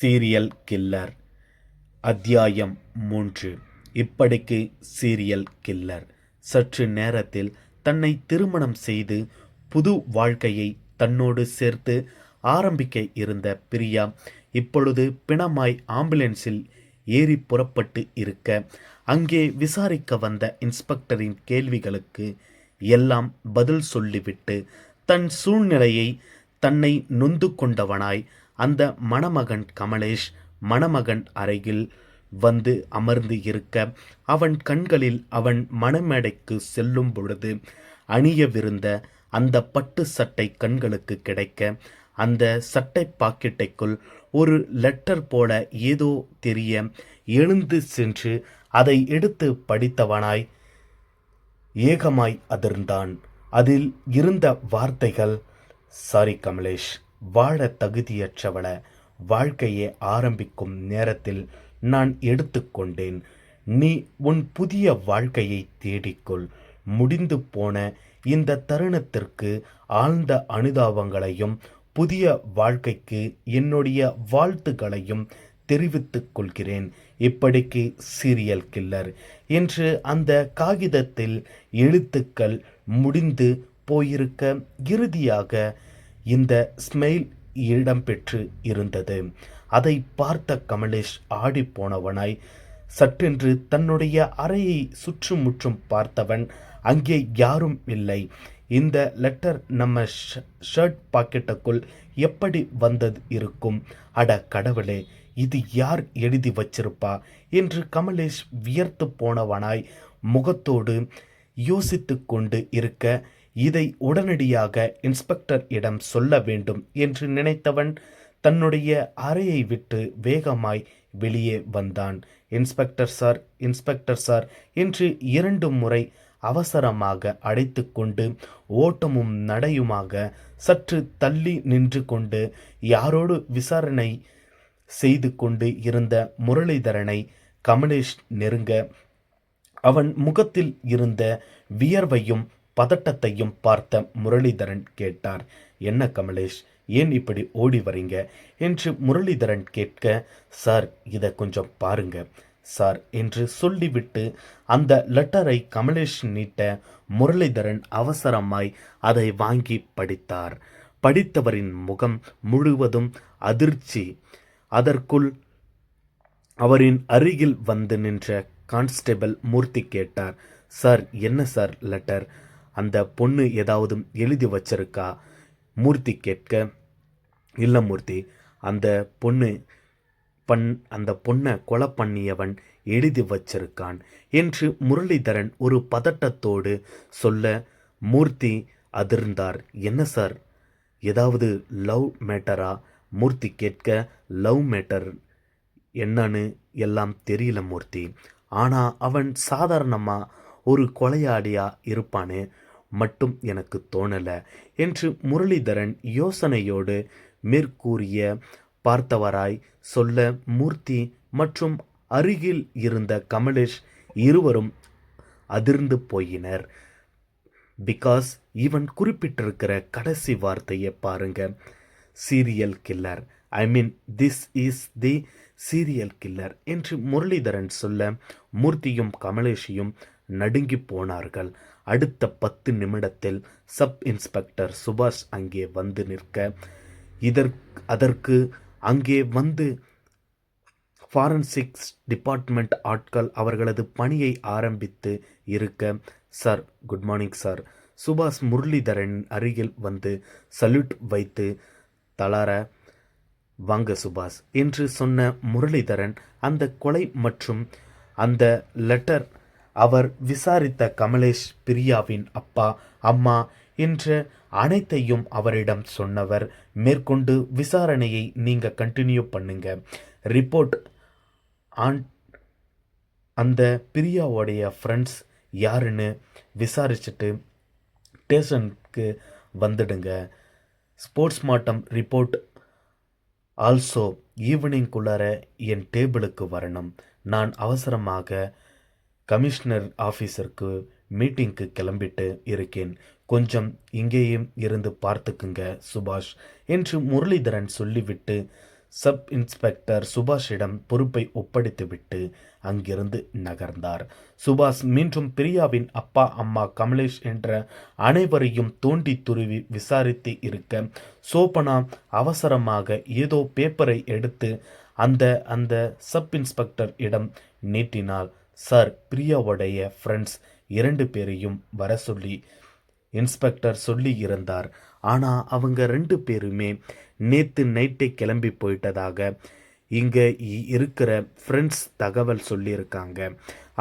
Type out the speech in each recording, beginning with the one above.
Serial killer. அத்தியாயம் மூன்று. இப்படிக்கு சீரியல் கில்லர். சற்று நேரத்தில் தன்னை திருமணம் செய்து புது வாழ்க்கையை தன்னோடு சேர்த்து ஆரம்பிக்க இருந்த பிரியா இப்பொழுது பிணமாய் ஆம்புலன்ஸில் ஏறி புறப்பட்டு இருக்க அங்கே விசாரிக்க வந்த இன்ஸ்பெக்டரின் கேள்விகளுக்கு எல்லாம் பதில் சொல்லிவிட்டு தன் சூழ்நிலையை தன்னை நொந்து கொண்டவனாய் அந்த மணமகன் கமலேஷ் மணமகன் அருகில் வந்து அமர்ந்து இருக்க அவன் கண்களில் அவன் மணமேடைக்கு செல்லும் பொழுது அணியவிருந்த அந்த பட்டு சட்டை கண்களுக்கு கிடைக்க அந்த சட்டை பாக்கெட்டைக்குள் ஒரு லெட்டர் போல ஏதோ தெரிய எழுந்து சென்று அதை எடுத்து படித்தவனாய் ஏகமாய் அதிர்ந்தான். அதில் இருந்த வார்த்தைகள் சாரி கமலேஷ். வாழ தகுதியற்றவள வாழ்க்கையை ஆரம்பிக்கும் நேரத்தில் நான் எடுத்துக்கொண்டேன் நீ உன் புதிய வாழ்க்கையை தேடிக்கொள். முடிந்து போன இந்த தருணத்திற்கு ஆழ்ந்த அனுதாபங்களையும் புதிய வாழ்க்கைக்கு என்னுடைய வாழ்த்துக்களையும் தெரிவித்துக் கொள்கிறேன். இப்படிக்கு சீரியல் கில்லர் என்று அந்த காகிதத்தில் எழுத்துக்கள் முடிந்து போயிருக்க இறுதியாக இந்த ஸ்மெயில் இடம்பெற்று இருந்தது. அதை பார்த்த கமலேஷ் ஆடிப்போனவனாய் சற்றென்று தன்னுடைய அறையை சுற்றுமுற்றும் பார்த்தவன் அங்கே யாரும் இல்லை. இந்த லெட்டர் நம்ம ஷர்ட் பாக்கெட்டுக்குள் எப்படி வந்தது இருக்கும்? அட கடவுளே இது யார் எழுதி வச்சிருப்பா? என்று கமலேஷ் வியர்த்து போனவனாய் முகத்தோடு யோசித்து கொண்டு இருக்க இதை உடனடியாக இன்ஸ்பெக்டர் இடம் சொல்ல வேண்டும் என்று நினைத்தவன் தன்னுடைய அறையை விட்டு வேகமாய் வெளியே வந்தான். இன்ஸ்பெக்டர் சார் இன்ஸ்பெக்டர் சார் என்று இரண்டு முறை அவசரமாக அடைத்து கொண்டு ஓட்டமும் நடையுமாக சற்று தள்ளி நின்று கொண்டு யாரோடு விசாரணை செய்து கொண்டு இருந்த முரளிதரனை கமலேஷ் நெருங்க அவன் முகத்தில் இருந்த வியர்வையும் பதட்டத்தையும் பார்த்த முரளிதரன் கேட்டார். என்ன கமலேஷ் ஏன் இப்படி ஓடி வரீங்க? என்று முரளிதரன் கேட்க சார் இதை கொஞ்சம் பாருங்க. சார் என்று சொல்லிவிட்டு அந்த லெட்டரை கமலேஷ் நீட்ட முரளிதரன் அவசரமாய் அதை வாங்கி படித்தார். படித்தவரின் முகம் முழுவதும் அதிர்ச்சி. அதற்குள் அவரின் அருகில் வந்து நின்ற கான்ஸ்டபிள் மூர்த்தி கேட்டார். சார் என்ன சார் லெட்டர்? அந்த பொண்ணு ஏதாவது எழுதி வச்சிருக்கா? மூர்த்தி கேட்க இல்லை மூர்த்தி அந்த பொண்ணு பண் அந்த பொண்ணை கொலை பண்ணியவன் எழுதி வச்சிருக்கான் என்று முரளிதரன் ஒரு பதட்டத்தோடு சொல்ல மூர்த்தி அதிர்ந்தார். என்ன சார்? ஏதாவது லவ் மேட்டரா? மூர்த்தி கேட்க லவ் மேட்டர் என்னன்னு எல்லாம் தெரியல மூர்த்தி. ஆனால் அவன் சாதாரணமாக ஒரு கொலையாளியா இருப்பானே? மட்டும் எனக்கு தோணலை. என்று முரளிதரன் யோசனையோடு மேற்கூறிய பார்த்தவராய் சொல்ல மூர்த்தி மற்றும் அருகில் இருந்த கமலேஷ் இருவரும் அதிர்ந்து போயினர். பிகாஸ் இவன் குறிப்பிட்டிருக்கிற கடைசி வார்த்தையை பாருங்க. Serial killer I mean this is the serial killer என்று முரளிதரன் சொல்ல மூர்த்தியும் கமலேஷியும் நடுங்கி போனார்கள் அடுத்த பத்து நிமிடத்தில் சப் இன்ஸ்பெக்டர் சுபாஷ் அங்கே வந்து நிற்க இதற்கு அதற்கு அங்கே வந்து ஃபாரன்சிக்ஸ் டிபார்ட்மெண்ட் ஆட்கள் அவர்களது பணியை ஆரம்பித்து இருக்க sir good morning sir. Subash Muralitharan அருகில் வந்து சல்யூட் வைத்து தளர வாங்க சுபாஷ் என்று சொன்ன முரளிதரன் அந்த கொலை மற்றும் அந்த லெட்டர் அவர் விசாரித்த கமலேஷ் பிரியாவின் அப்பா அம்மா என்ற அனைத்தையும் அவரிடம் சொன்னவர். மேற்கொண்டு விசாரணையை நீங்கள் கண்டினியூ பண்ணுங்க. ரிப்போர்ட் ஆன் அந்த பிரியாவுடைய ஃப்ரெண்ட்ஸ் யாருன்னு விசாரிச்சுட்டு ஸ்டேஷனுக்கு வந்துடுங்க. ஸ்போர்ட்ஸ் மாட்டம் ரிப்போர்ட் ஆல்சோ ஈவினிங்குள்ளார என் டேபிளுக்கு வரணும். நான் அவசரமாக கமிஷனர் ஆஃபீஸருக்கு மீட்டிங்க்கு கிளம்பிட்டு இருக்கேன். கொஞ்சம் இங்கேயும் இருந்து பார்த்துக்குங்க சுபாஷ் என்று முரளிதரன் சொல்லிவிட்டு சப் இன்ஸ்பெக்டர் சுபாஷிடம் பொறுப்பை ஒப்படைத்துவிட்டு அங்கிருந்து நகர்ந்தார். சுபாஷ் மீண்டும் பிரியாவின் அப்பா அம்மா கமலேஷ் என்ற அனைவரையும் தோண்டி துருவி விசாரித்து இருக்க சோபனா அவசரமாக ஏதோ பேப்பரை எடுத்து அந்த அந்த சப் இன்ஸ்பெக்டர் இடம் நீட்டினாள். சார் பிரியாவுடைய ஃப்ரெண்ட்ஸ் இரண்டு பேரையும் வர சொல்லி இன்ஸ்பெக்டர் சொல்லி இருந்தார். ஆனால் அவங்க ரெண்டு பேருமே நேற்று நைட்டே கிளம்பி போயிட்டதாக இங்கே இருக்கிற ஃப்ரெண்ட்ஸ் தகவல் சொல்லியிருக்காங்க.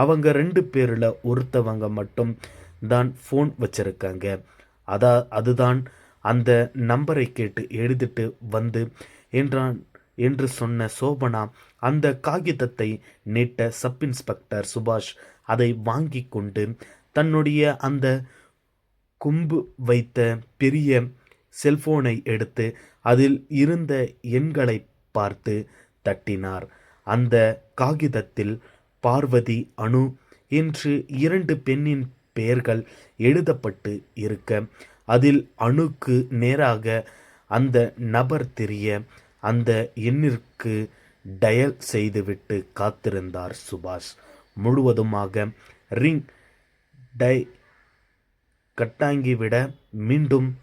அவங்க ரெண்டு பேரில் ஒருத்தவங்க மட்டும் தான் ஃபோன் வச்சுருக்காங்க. அதா அதுதான் அந்த நம்பரை கேட்டு எழுதிட்டு வந்து என்றான் என்று சொன்ன சோபனா அந்த காகிதத்தை நீட்ட சப் இன்ஸ்பெக்டர் சுபாஷ் அதை வாங்கி கொண்டு தன்னுடைய அந்த கும்பு வைத்த பெரிய செல்போனை எடுத்து அதில் இருந்த எண்களை பார்த்து தட்டினார். அந்த காகிதத்தில் பார்வதி அணு என்று இரண்டு பெண்ணின் பெயர்கள் எழுதப்பட்டு இருக்க அதில் அணுக்கு நேராக அந்த நபர் தெரிய அந்த எண்ணிற்கு டயல் செய்துவிட்டு காத்திருந்தார் சுபாஷ். முழுவதுமாக ரிங் டை கட்டாங்கிவிட மீண்டும்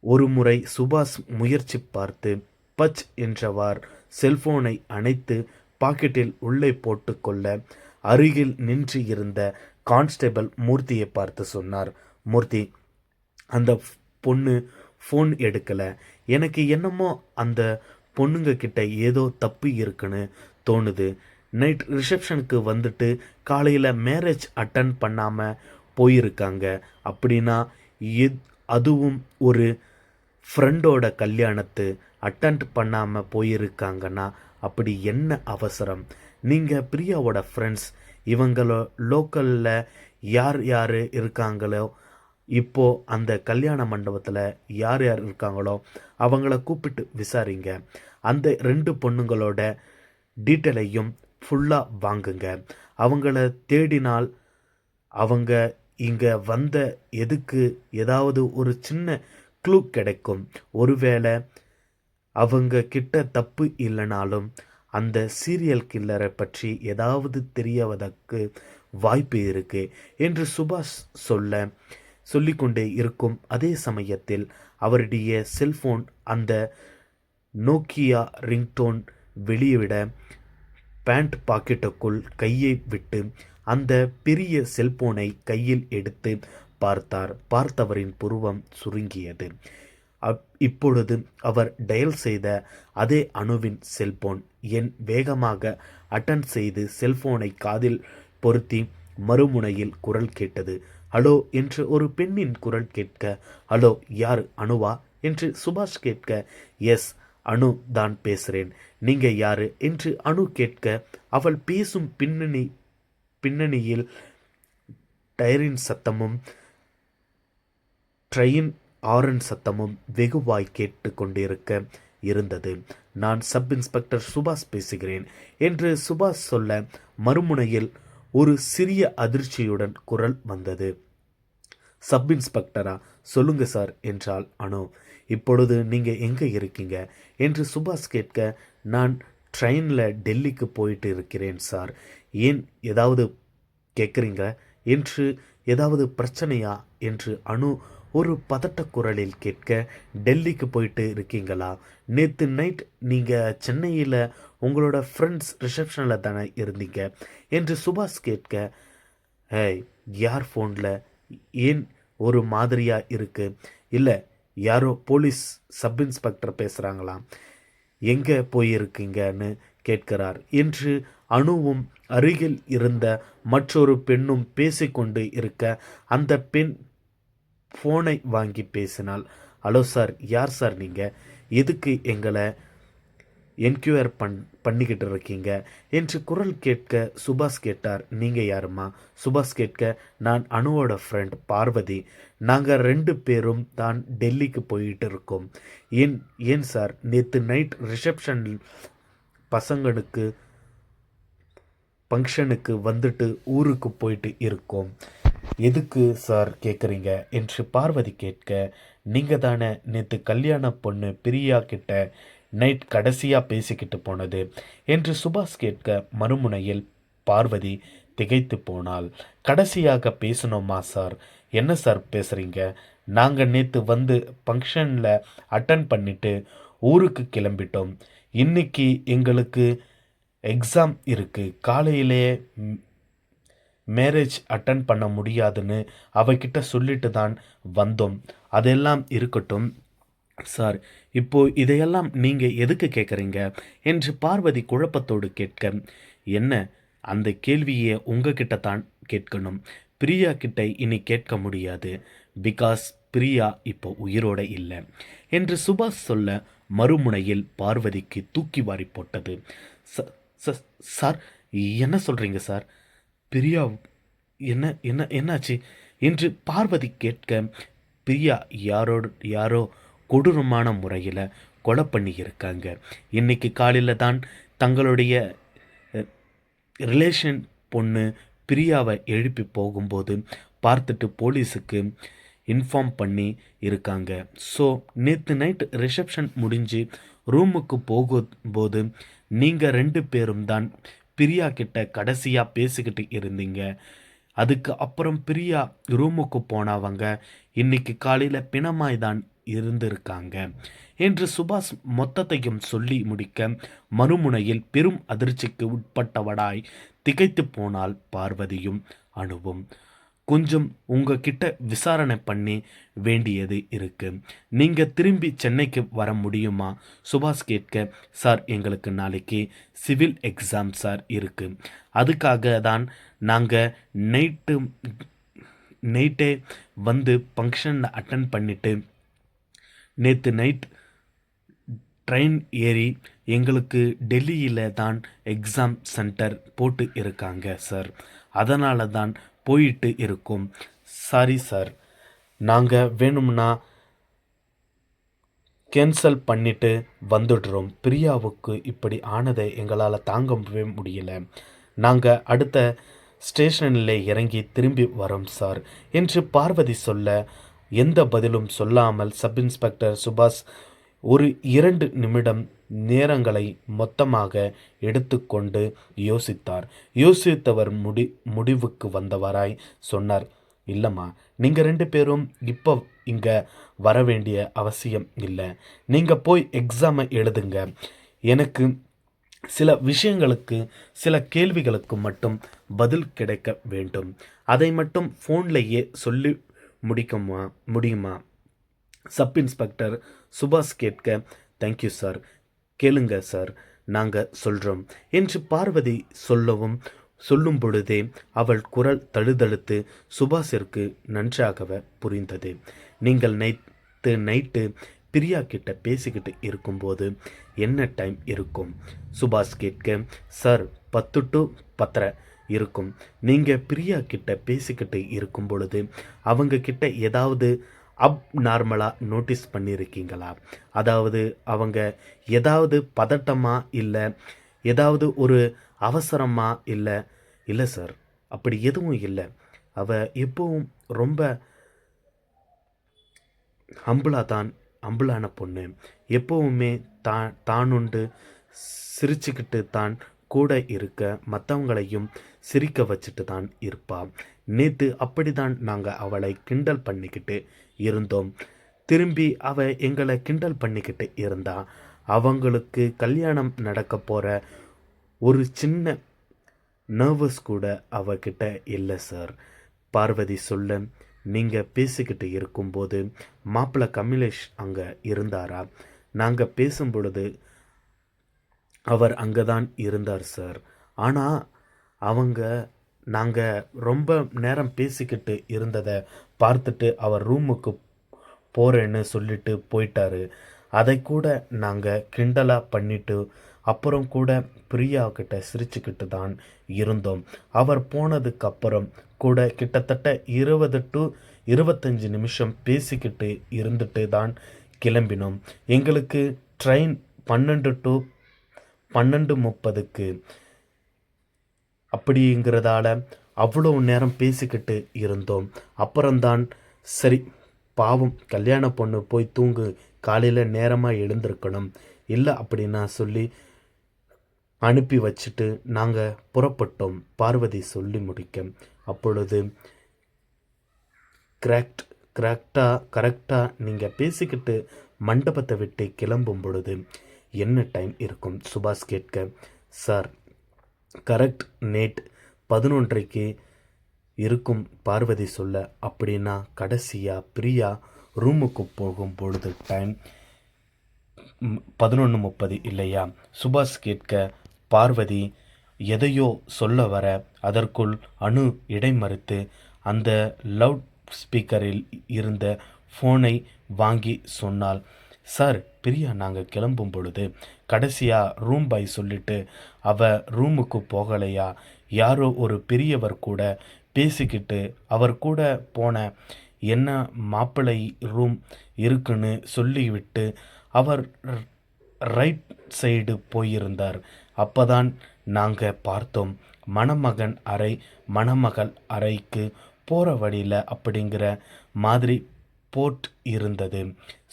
ஒருமுறை சுபாஷ் முயற்சி பார்த்து பச் என்றவார். செல்போனை அணைத்து பாக்கெட்டில் உள்ளே போட்டுக்கொள்ள அருகில் நின்று இருந்த கான்ஸ்டபிள் மூர்த்தியை பார்த்து சொன்னார். மூர்த்தி அந்த பொண்ணு ஃபோன் எடுக்கலை. எனக்கு என்னமோ அந்த பொண்ணுங்க கிட்ட ஏதோ தப்பு இருக்குன்னு தோணுது. நைட் ரிசப்ஷனுக்கு வந்துட்டு காலையில் மேரேஜ் அட்டன் பண்ணாமல் போயிருக்காங்க. அப்படின்னா எத் அதுவும் ஒரு ஃப்ரெண்டோட கல்யாணத்து அட்டன் பண்ணாமல் போயிருக்காங்கன்னா அப்படி என்ன அவசரம்? நீங்கள் பிரியாவோட ஃப்ரெண்ட்ஸ் இவங்களோ லோக்கலில் யார் யார் இருக்காங்களோ இப்போ அந்த கல்யாண மண்டபத்தில் யார் யார் இருக்காங்களோ அவங்கள கூப்பிட்டு விசாரிங்க. அந்த ரெண்டு பொண்ணுங்களோட டீட்டெயிலையும் ஃபுல்லாக வாங்குங்க. அவங்கள தேடினால் அவங்க இங்கே வந்த எதுக்கு ஏதாவது ஒரு சின்ன க்ளூ கிடைக்கும். ஒருவேளை அவங்க கிட்ட தப்பு இல்லைனாலும் அந்த சீரியல் கில்லரை பற்றி ஏதாவது தெரியவதற்கு வாய்ப்பு இருக்குது என்று சுபாஷ் சொல்ல சொல்லிக்கொண்டே இருக்கும். அதே சமயத்தில் அவருடைய செல்போன் அந்த நோக்கியா ரிங்டோன் வெளியிட பேண்ட் பாக்கெட்டுக்குள் கையை விட்டு அந்த பெரிய செல்போனை கையில் எடுத்து பார்த்தார். பார்த்தவரின் புருவம் சுருங்கியது. அப்- இப்பொழுது அவர் டயல் செய்த அதே அணுவின் செல்போன். என் வேகமாக அட்டன் செய்து செல்போனை காதில் பொருத்தி மறுமுனையில் குரல் கேட்டது. ஹலோ என்று ஒரு பெண்ணின் குரல் கேட்க ஹலோ யார்? அணுவா என்று சுபாஷ் கேட்க எஸ் அணு தான் பேசுகிறேன் நீங்க யாரு? என்று அணு கேட்க அவள் பேசும் பின்னணி பின்னணியில் டயரின் சத்தமும் ட்ரெயின் ஆரன் சத்தமும் வெகுவாய் கேட்டு கொண்டிருக்க இருந்தது. நான் சப் இன்ஸ்பெக்டர் சுபாஷ் பேசுகிறேன் என்று சுபாஷ் சொல்ல மறுமுனையில் ஒரு சிறிய அதிர்ச்சியுடன் குரல் வந்தது. சப் இன்ஸ்பெக்டரா சொல்லுங்க சார் என்றாள் அனு. இப்பொழுது நீங்க எங்க இருக்கீங்க? என்று சுபாஷ் கேட்க நான் ட்ரெயினில் டெல்லிக்கு போயிட்டு இருக்கிறேன் சார். ஏன் ஏதாவது கேட்குறீங்க என்று ஏதாவது பிரச்சனையா? என்று அனு ஒரு பதட்ட குரலில் கேட்க டெல்லிக்கு போயிட்டு இருக்கீங்களா? நேற்று நைட் நீங்கள் சென்னையில் உங்களோட ஃப்ரெண்ட்ஸ் ரிசப்ஷனில் தானே இருந்தீங்க? என்று சுபாஷ் கேட்க ஏய் யார் ஃபோனில் ஏன் ஒரு மாதிரியாக இருக்குது இல்லை யாரோ போலீஸ் சப் இன்ஸ்பெக்டர் பேசுகிறாங்களாம் எங்கே போயிருக்கீங்கன்னு கேட்கிறார். என்று அணுவும் அருகில் இருந்த மற்றொரு பெண்ணும் பேசிக்கொண்டு இருக்க அந்த பெண் ஃபோனை வாங்கி பேசினால் ஹலோ சார் யார் சார் நீங்கள் எதுக்கு எங்களை என்கொயர் பண் பண்ணிக்கிட்டு இருக்கீங்க? என்று குரல் கேட்க சுபாஷ் கேட்டார் நீங்கள் யாரும்மா? சுபாஷ் கேட்க நான் அணுவோட ஃப்ரெண்ட் பார்வதி. நாங்கள் ரெண்டு பேரும் தான் டெல்லிக்கு போயிட்டு இருக்கோம். ஏன் ஏன் சார் நேற்று நைட் ரிசப்ஷன் பசங்களுக்கு ஃபங்க்ஷனுக்கு வந்துட்டு ஊருக்கு போயிட்டு இருக்கோம். எதுக்கு சார் கேட்குறீங்க என்று பார்வதி கேட்க நீங்கள் தானே நேற்று கல்யாண பொண்ணு பிரியா கிட்ட நைட் கடைசியாக பேசிக்கிட்டு போனது? என்று சுபாஷ் கேட்க மறுமுனையில் பார்வதி திகைத்து போனாள். கடைசியாக பேசணுமா சார்? என்ன சார் பேசுகிறீங்க நாங்கள் நேற்று வந்து ஃபங்க்ஷனில் அட்டன் பண்ணிட்டு ஊருக்கு கிளம்பிட்டோம். இன்னைக்கு எங்களுக்கு எக்ஸாம் இருக்குது காலையிலே மேரேஜ் அட்டன் பண்ண முடியாதுன்னு அவகிட்ட சொல்லிட்டு தான் வந்தோம். அதெல்லாம் இருக்கட்டும். சார் இப்போ இதையெல்லாம் நீங்கள் எதுக்கு கேட்குறீங்க என்று பார்வதி குழப்பத்தோடு கேட்க என்ன? அந்த கேள்வியை உங்ககிட்ட தான் கேட்கணும். பிரியா கிட்ட இனி கேட்க முடியாது. பிகாஸ் பிரியா இப்போ உயிரோட இல்லை. என்று சுபாஷ் சொல்ல மறுமுனையில் பார்வதிக்கு தூக்கி வாரி போட்டது. "ச- ச- சார் என்ன சொல்கிறீங்க சார்? பிரியா என்ன என்ன என்னாச்சு? என்று பார்வதி கேட்க பிரியா யாரோடு யாரோ கொடூரமான முறையில் கொலை பண்ணியிருக்காங்க. இன்னைக்கு காலையில் தான் தங்களுடைய ரிலேஷன் பொண்ணு பிரியாவை எழுப்பி போகும்போது பார்த்துட்டு போலீஸுக்கு இன்ஃபார்ம் பண்ணி இருக்காங்க. ஸோ நேற்று நைட் ரிசப்ஷன் முடிஞ்சு ரூமுக்கு போகும்போது நீங்கள் ரெண்டு பேரும் தான் பிரியா கிட்ட கடைசியாக பேசிக்கிட்டு இருந்தீங்க. அதுக்கு அப்புறம் பிரியா ரூமுக்கு போனவங்க இன்னைக்கு காலையில் பிணமாய் தான் இருந்திருக்காங்க என்று சுபாஷ் மொத்தத்தையும் சொல்லி முடிக்க மறுமுனையில் பெரும் அதிர்ச்சிக்கு உட்பட்டவடாய் திகைத்து போனால் பார்வதியும் அணுவும் கொஞ்சம் உங்ககிட்ட விசாரணை பண்ணி வேண்டியது இருக்கு. நீங்க திரும்பி சென்னைக்கு வர முடியுமா? சுபாஷ் கேட்க சார் எங்களுக்கு நாளைக்கு சிவில் எக்ஸாம் சார் இருக்கு. அதுக்காக தான் நாங்கள் நைட்டு நைட்டே வந்து ஃபங்க்ஷன் அட்டன் பண்ணிட்டு நேற்று நைட் ட்ரெயின் ஏறி எங்களுக்கு டெல்லியில் தான் எக்ஸாம் சென்டர் போட்டு இருக்காங்க சார். அதனால தான் போயிட்டு இருக்கும். சாரி சார் நாங்கள் வேணும்னா கேன்சல் பண்ணிட்டு வந்துடுறோம். பிரியாவுக்கு இப்படி ஆனதை எங்களால் தாங்கவே முடியல. நாங்கள் அடுத்த ஸ்டேஷனில் இறங்கி திரும்பி வரோம் சார் என்று பார்வதி சொல்ல எந்த பதிலும் சொல்லாமல் சப் இன்ஸ்பெக்டர் சுபாஷ் ஒரு இரண்டு நிமிடம் நேரங்களை மொத்தமாக எடுத்துக்கொண்டு யோசித்தார். யோசித்தவர் முடி முடிவுக்கு வந்தவராய் சொன்னார் இல்லைம்மா நீங்கள் ரெண்டு பேரும் இப்போ இங்கே வர வேண்டிய அவசியம் இல்லை. நீங்கள் போய் எக்ஸாமை எழுதுங்க. எனக்கு சில விஷயங்களுக்கு சில கேள்விகளுக்கு மட்டும் பதில் கிடைக்க வேண்டும். அதை மட்டும் ஃபோன்லேயே சொல்லி முடிக்குமா முடியுமா? சப் இன்ஸ்பெக்டர் சுபாஷ் கேட்க தேங்க்யூ சார் கேளுங்க சார் நாங்கள் சொல்கிறோம் என்று பார்வதி சொல்லவும் சொல்லும் பொழுதே அவள் குரல் தழுதழுத்து சுபாஷிற்கு நன்றாகவே புரிந்தது. நீங்கள் நைட்டு நைட்டு பிரியா கிட்ட பேசிக்கிட்டு இருக்கும்போது என்ன டைம் இருக்கும்? சுபாஷ் கேட்க சார் பத்து டு பத்தரை இருக்கும். நீங்கள் பிரியா கிட்ட பேசிக்கிட்டு இருக்கும் பொழுது அவங்க கிட்ட ஏதாவது அப் நார்மலாக நோட்டீஸ் பண்ணியிருக்கீங்களா? அதாவது அவங்க ஏதாவது பதட்டமாக இல்லை ஏதாவது ஒரு அவசரமாக இல்லை இல்லை சார் அப்படி எதுவும் இல்லை. அவ எப்பவும் ரொம்ப ஹம்பிளாக தான் ஹம்பிளான பொண்ணு. எப்பவுமே தான் தானுண்டு சிரிச்சுக்கிட்டு தான் கூட இருக்க மற்றவங்களையும் சிரிக்க வச்சுட்டு தான் இருப்பாள் நேற்று அப்படிதான் நாங்கள் அவளை கிண்டல் பண்ணிக்கிட்டு இருந்தோம். திரும்பி அவ எங்களை கிண்டல் பண்ணிக்கிட்டு இருந்தா. அவங்களுக்கு கல்யாணம் நடக்க போகிற ஒரு சின்ன நர்வஸ் கூட அவகிட்ட இல்லை சார் பார்வதி சொல்ல நீங்கள் பேசிக்கிட்டு இருக்கும்போது மாப்பிள்ளை கமலேஷ் அங்கே இருந்தாரா? நாங்கள் பேசும் பொழுது அவர் அங்கே தான் இருந்தார் சார் ஆனால் அவங்க நாங்கள் ரொம்ப நேரம் பேசிக்கிட்டு இருந்ததை பார்த்துட்டு அவர் ரூமுக்கு போகிறேன்னு சொல்லிட்டு போயிட்டாரு. அதை கூட நாங்கள் கிண்டலாக பண்ணிட்டு அப்புறம் கூட பிரியா கிட்ட சிரிச்சுக்கிட்டு தான் இருந்தோம். அவர் போனதுக்கப்புறம் கூட கிட்டத்தட்ட இருபது டு இருபத்தஞ்சி நிமிஷம் பேசிக்கிட்டு இருந்துட்டு தான் கிளம்பினோம். எங்களுக்கு ட்ரெயின் பன்னெண்டு டு பன்னெண்டு முப்பதுக்கு அப்படிங்கிறதால அவ்வளோ நேரம் பேசிக்கிட்டு இருந்தோம். அப்புறம்தான் சரி பாவம் கல்யாண பொண்ணு போய் தூங்கு காலையில் நேரமாக எழுந்திருக்கணும். இல்லை அப்படின்னா சொல்லி அனுப்பி வச்சுட்டு நாங்கள் புறப்பட்டோம் பார்வதி சொல்லி முடிக்க. அப்பொழுது கரெக்ட் கரெக்டாக கரெக்டாக நீங்கள் பேசிக்கிட்டு மண்டபத்தை விட்டு கிளம்பும் பொழுது என்ன டைம் இருக்கும்? சுபாஷ் கேட்க சார் கரெக்ட் நேட் பதினொன்றைக்கு இருக்கும் பார்வதி சொல்ல அப்படின்னா கடைசியாக பிரியா ரூமுக்கு போகும் பொழுது டைம் பதினொன்று முப்பது இல்லையா? சுபாஷ் கேட்க பார்வதி எதையோ சொல்ல வர அதற்குள் அணு இடைமறுத்து அந்த லவுட் ஸ்பீக்கரில் இருந்த ஃபோனை வாங்கி சொன்னால் சார் பிரியா நாங்கள் கிளம்பும் பொழுது கடைசியாக ரூம் பாய் சொல்லிட்டு அவ ரூமுக்கு போகலையா? யாரோ ஒரு பெரியவர் கூட பேசிக்கிட்டு அவர் கூட போன என்ன மாப்பிள்ளை ரூம் இருக்குன்னு சொல்லிவிட்டு அவர் ரைட் சைடு போயிருந்தார். அப்பதான் நாங்கள் பார்த்தோம் மணமகன் அறை மணமகள் அறைக்கு போகிற வழியில் அப்படிங்கிற மாதிரி போர்ட் இருந்தது.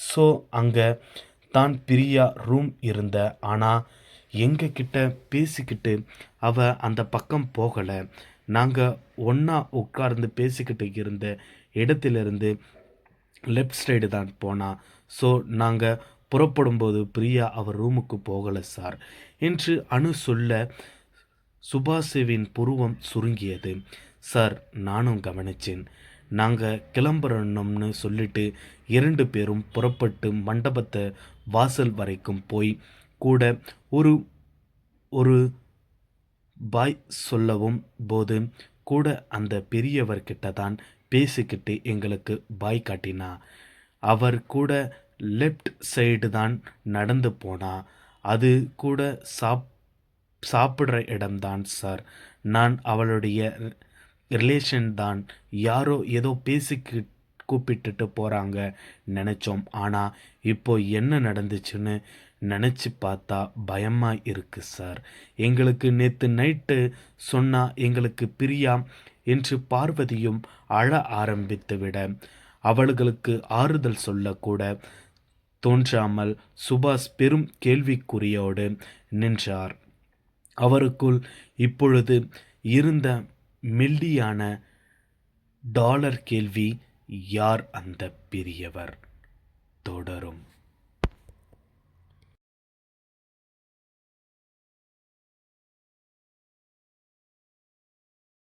ஸோ அங்கே தான் பிரியா ரூம் இருந்த. ஆனால் எங்கள் கிட்ட பேசிக்கிட்டு அவ அந்த பக்கம் போகலை. நாங்கள் ஒன்றா உட்கார்ந்து பேசிக்கிட்டு இருந்த இடத்திலிருந்து லெஃப்ட் சைடு தான் போனா. ஸோ நாங்கள் புறப்படும்போது பிரியா அவர் ரூமுக்கு போகலை சார் என்று அணு சொல்ல சுபாசுவின் புருவம் சுருங்கியது. சார் நானும் கவனிச்சேன். நாங்கள் கிளம்புறணும்னு சொல்லிட்டு இரண்டு பேரும் புறப்பட்டு மண்டபத்தை வாசல் வரைக்கும் போய் கூட ஒரு ஒரு பாய் சொல்லவும் போது கூட அந்த பெரியவர்கிட்ட தான் பேசிக்கிட்டு எங்களுக்கு பாய் காட்டினா. அவர் கூட லெஃப்ட் சைடு தான் நடந்து போனா. அது கூட சாப் சாப்பிட்ற இடம்தான் சார். நான் அவளுடைய ரிலேஷன் தான் யாரோ ஏதோ பேசிக்கி கூப்பிட்டுட்டு போகிறாங்க நினச்சோம். ஆனால் இப்போ என்ன நடந்துச்சுன்னு நினச்சி பார்த்தா பயமாக இருக்குது சார். எங்களுக்கு நேற்று நைட்டு சொன்னால் எங்களுக்கு பிரியா என்று பார்வதியும் அழ ஆரம்பித்து விட அவளுகளுக்கு ஆறுதல் சொல்லக்கூட தோன்றாமல் சுபாஷ் பெரும் கேள்விக்குறியோடு நின்றார். அவருக்குள் இப்பொழுது இருந்த மில்டியான டாலர் கேள்வி யார் அந்த பெரியவர்? தொடரும்.